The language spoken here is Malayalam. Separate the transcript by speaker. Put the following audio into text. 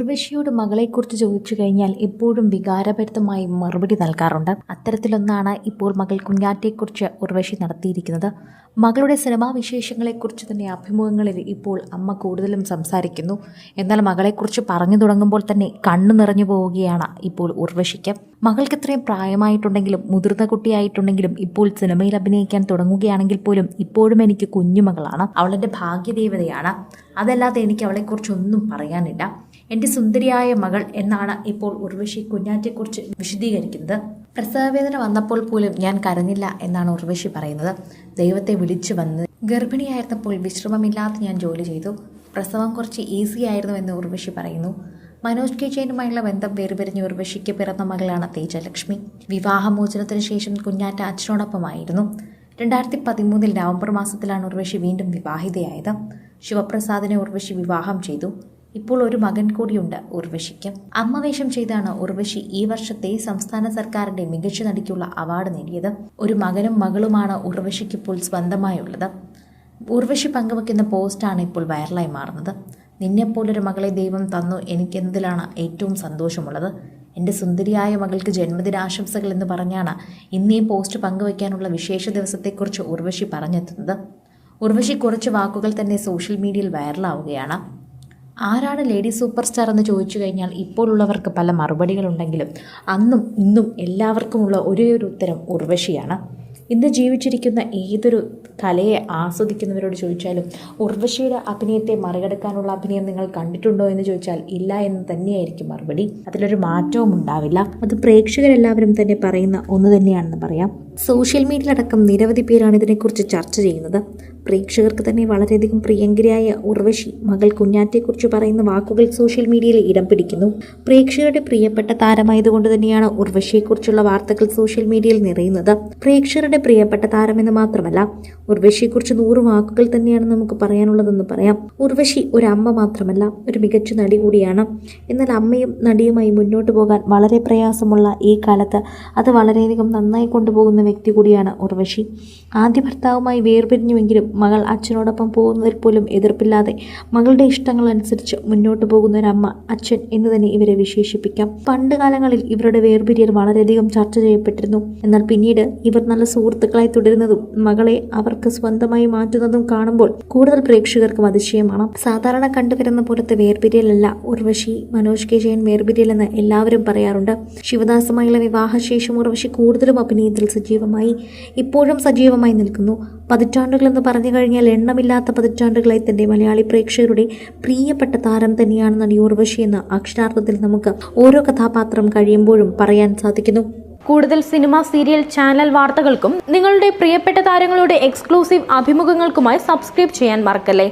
Speaker 1: ഉർവശിയോട് മകളെക്കുറിച്ച് ചോദിച്ചു കഴിഞ്ഞാൽ എപ്പോഴും വികാരഭരിതമായി മറുപടി നൽകാറുണ്ട്. അത്തരത്തിലൊന്നാണ് ഇപ്പോൾ മകൾ കുഞ്ഞാറ്റയെക്കുറിച്ച് ഉർവശി നടത്തിയിരിക്കുന്നത്. മകളുടെ സിനിമാ വിശേഷങ്ങളെക്കുറിച്ച് തന്നെ അഭിമുഖങ്ങളിൽ ഇപ്പോൾ അമ്മ കൂടുതലും സംസാരിക്കുന്നു. എന്നാൽ മകളെക്കുറിച്ച് പറഞ്ഞു തുടങ്ങുമ്പോൾ തന്നെ കണ്ണു നിറഞ്ഞു പോവുകയാണ് ഇപ്പോൾ ഉർവശിക്ക് മകൾക്ക് ഇത്രയും പ്രായമായിട്ടുണ്ടെങ്കിലും മുതിർന്ന കുട്ടിയായിട്ടുണ്ടെങ്കിലും ഇപ്പോൾ സിനിമയിൽ അഭിനയിക്കാൻ തുടങ്ങുകയാണെങ്കിൽ പോലും ഇപ്പോഴും എനിക്ക് കുഞ്ഞുമകളാണ്. അവളെന്റെ ഭാഗ്യദേവതയാണ്. അതല്ലാതെ എനിക്ക് അവളെക്കുറിച്ചൊന്നും പറയാനില്ല. എന്റെ സുന്ദരിയായ മകൾ എന്നാണ് ഇപ്പോൾ ഉർവശി കുഞ്ഞാറ്റെക്കുറിച്ച് വിശദീകരിക്കുന്നത്. പ്രസവവേദന വന്നപ്പോൾ പോലും ഞാൻ കരഞ്ഞില്ല എന്നാണ് ഉർവശി പറയുന്നത്. ദൈവത്തെ വിളിച്ചു വന്ന് ഗർഭിണിയായിരുന്നപ്പോൾ വിശ്രമമില്ലാതെ ഞാൻ ജോലി ചെയ്തു. പ്രസവം കുറച്ച് ഈസി ആയിരുന്നു എന്ന് ഉർവശി പറയുന്നു. മനോജ് കെ ജയനുമായുള്ള ബന്ധം വേർപിരിഞ്ഞ് ഉർവശിക്ക് പിറന്ന മകളാണ് തേജലക്ഷ്മി. വിവാഹമോചനത്തിന് ശേഷം കുഞ്ഞാറ്റ അച്ഛനോടൊപ്പമായിരുന്നു. രണ്ടായിരത്തി പതിമൂന്നിൽ നവംബർ മാസത്തിലാണ് ഉർവശി വീണ്ടും വിവാഹിതയായത്. ശിവപ്രസാദിനെ ഉർവശി വിവാഹം ചെയ്തു. ഇപ്പോൾ ഒരു മകൻ കൂടിയുണ്ട് ഉർവശിക്ക്. അമ്മവേഷം ചെയ്താണ് ഉർവശി ഈ വർഷത്തെ സംസ്ഥാന സർക്കാരിന്റെ മികച്ച നടിക്കുള്ള അവാർഡ് നേടിയത്. ഒരു മകനും മകളുമാണ് ഉർവശിക്ക് ഇപ്പോൾ സ്വന്തമായുള്ളത്. ഉർവശി പങ്കുവയ്ക്കുന്ന പോസ്റ്റാണ് ഇപ്പോൾ വൈറലായി മാറുന്നത്. നിന്നെപ്പോലൊരു മകളെ ദൈവം തന്നു എനിക്കെന്നതിലാണ് ഏറ്റവും സന്തോഷമുള്ളത്. എന്റെ സുന്ദരിയായ മകൾക്ക് ജന്മദിനാശംസകൾ എന്ന് പറഞ്ഞാണ് ഇന്ന് പോസ്റ്റ് പങ്കുവയ്ക്കാനുള്ള വിശേഷ ദിവസത്തെക്കുറിച്ച് ഉർവശി പറഞ്ഞെത്തുന്നത്. ഉർവശി കുറച്ച് വാക്കുകൾ തന്നെ സോഷ്യൽ മീഡിയയിൽ വൈറലാവുകയാണ് ആരാണ് ലേഡി സൂപ്പർ സ്റ്റാർ എന്ന് ചോദിച്ചു കഴിഞ്ഞാൽ ഇപ്പോഴുള്ളവർക്ക് പല മറുപടികളുണ്ടെങ്കിലും അന്നും ഇന്നും എല്ലാവർക്കുമുള്ള ഒരേ ഒരു ഉത്തരം ഉർവശിയാണ്. ഇന്ന് ജീവിച്ചിരിക്കുന്ന ഏതൊരു കലയെ ആസ്വദിക്കുന്നവരോട് ചോദിച്ചാലും ഉർവശിയുടെ അഭിനയത്തെ മറികടക്കാനുള്ള അഭിനയം നിങ്ങൾ കണ്ടിട്ടുണ്ടോ എന്ന് ചോദിച്ചാൽ ഇല്ല എന്ന് തന്നെയായിരിക്കും മറുപടി. അതിലൊരു മാറ്റവും ഉണ്ടാവില്ല. അത് പ്രേക്ഷകരെല്ലാവരും തന്നെ പറയുന്ന ഒന്ന് തന്നെയാണെന്ന് പറയാം. സോഷ്യൽ മീഡിയയിലടക്കം നിരവധി പേരാണ് ഇതിനെക്കുറിച്ച് ചർച്ച ചെയ്യുന്നത്. പ്രേക്ഷകർക്ക് തന്നെ വളരെയധികം പ്രിയങ്കരിയായ ഉർവശി മകൾ കുഞ്ഞാറ്റയെക്കുറിച്ച് പറയുന്ന വാക്കുകൾ സോഷ്യൽ മീഡിയയിൽ ഇടം പിടിക്കുന്നു. പ്രേക്ഷകരുടെ പ്രിയപ്പെട്ട താരമായതുകൊണ്ട് തന്നെയാണ് ഉർവശിയെക്കുറിച്ചുള്ള വാർത്തകൾ സോഷ്യൽ മീഡിയയിൽ നിറയുന്നത്. പ്രേക്ഷകരുടെ പ്രിയപ്പെട്ട താരമെന്ന് മാത്രമല്ല ഉർവശിയെക്കുറിച്ച് നൂറ് വാക്കുകൾ തന്നെയാണ് നമുക്ക് പറയാനുള്ളതെന്ന് പറയാം. ഉർവശി ഒരു അമ്മ മാത്രമല്ല ഒരു മികച്ച നടി കൂടിയാണ്. എന്നാൽ അമ്മയും നടിയുമായി മുന്നോട്ട് പോകാൻ വളരെ പ്രയാസമുള്ള ഈ കാലത്ത് അത് വളരെയധികം നന്നായി കൊണ്ടുപോകുന്ന വ്യക്തി കൂടിയാണ് ഉർവശി. ആദ്യ ഭർത്താവുമായി വേർപിരിഞ്ഞുവെങ്കിലും മകൾ അച്ഛനോടൊപ്പം പോകുന്നതിൽ പോലും എതിർപ്പില്ലാതെ മകളുടെ ഇഷ്ടങ്ങൾ അനുസരിച്ച് മുന്നോട്ട് പോകുന്ന ഒരമ്മ അച്ഛൻ എന്ന് തന്നെ ഇവരെ വിശേഷിപ്പിക്കാം. പണ്ട് കാലങ്ങളിൽ ഇവരുടെ വേർപിരിയൽ വളരെയധികം ചർച്ച ചെയ്യപ്പെട്ടിരുന്നു. എന്നാൽ പിന്നീട് ഇവർ നല്ല സുഹൃത്തുക്കളായി തുടരുന്നതും മകളെ അവർക്ക് സ്വന്തമായി മാറ്റുന്നതും കാണുമ്പോൾ കൂടുതൽ പ്രേക്ഷകർക്കും അതിശയമാണ്. സാധാരണ കണ്ടുവരുന്ന പോലത്തെ വേർപിരിയലല്ല ഉർവശി മനോജ് കെ ജയൻ വേർപിരിയലെന്ന് എല്ലാവരും പറയാറുണ്ട്. ശിവദാസുമായുള്ള വിവാഹശേഷം ഉർവശി കൂടുതലും അഭിനയത്തിൽ സജീവമായി. ഇപ്പോഴും സജീവമായി നിൽക്കുന്നു. പതിറ്റാണ്ടുകൾ എന്ന് പറഞ്ഞു കഴിഞ്ഞാൽ എണ്ണമില്ലാത്ത പതിറ്റാണ്ടുകളായി തന്നെ മലയാളി പ്രേക്ഷകരുടെ പ്രിയപ്പെട്ട താരം തന്നെയാണ് നടി ഉർവശി എന്ന് അക്ഷരാർത്ഥത്തിൽ നമുക്ക് ഓരോ കഥാപാത്രം കഴിയുമ്പോഴും പറയാൻ സാധിക്കുന്നു.
Speaker 2: കൂടുതൽ സിനിമ സീരിയൽ ചാനൽ വാർത്തകൾക്കും നിങ്ങളുടെ പ്രിയപ്പെട്ട താരങ്ങളുടെ എക്സ്ക്ലൂസീവ് അഭിമുഖങ്ങൾക്കുമായി സബ്സ്ക്രൈബ് ചെയ്യാൻ മറക്കല്ലേ?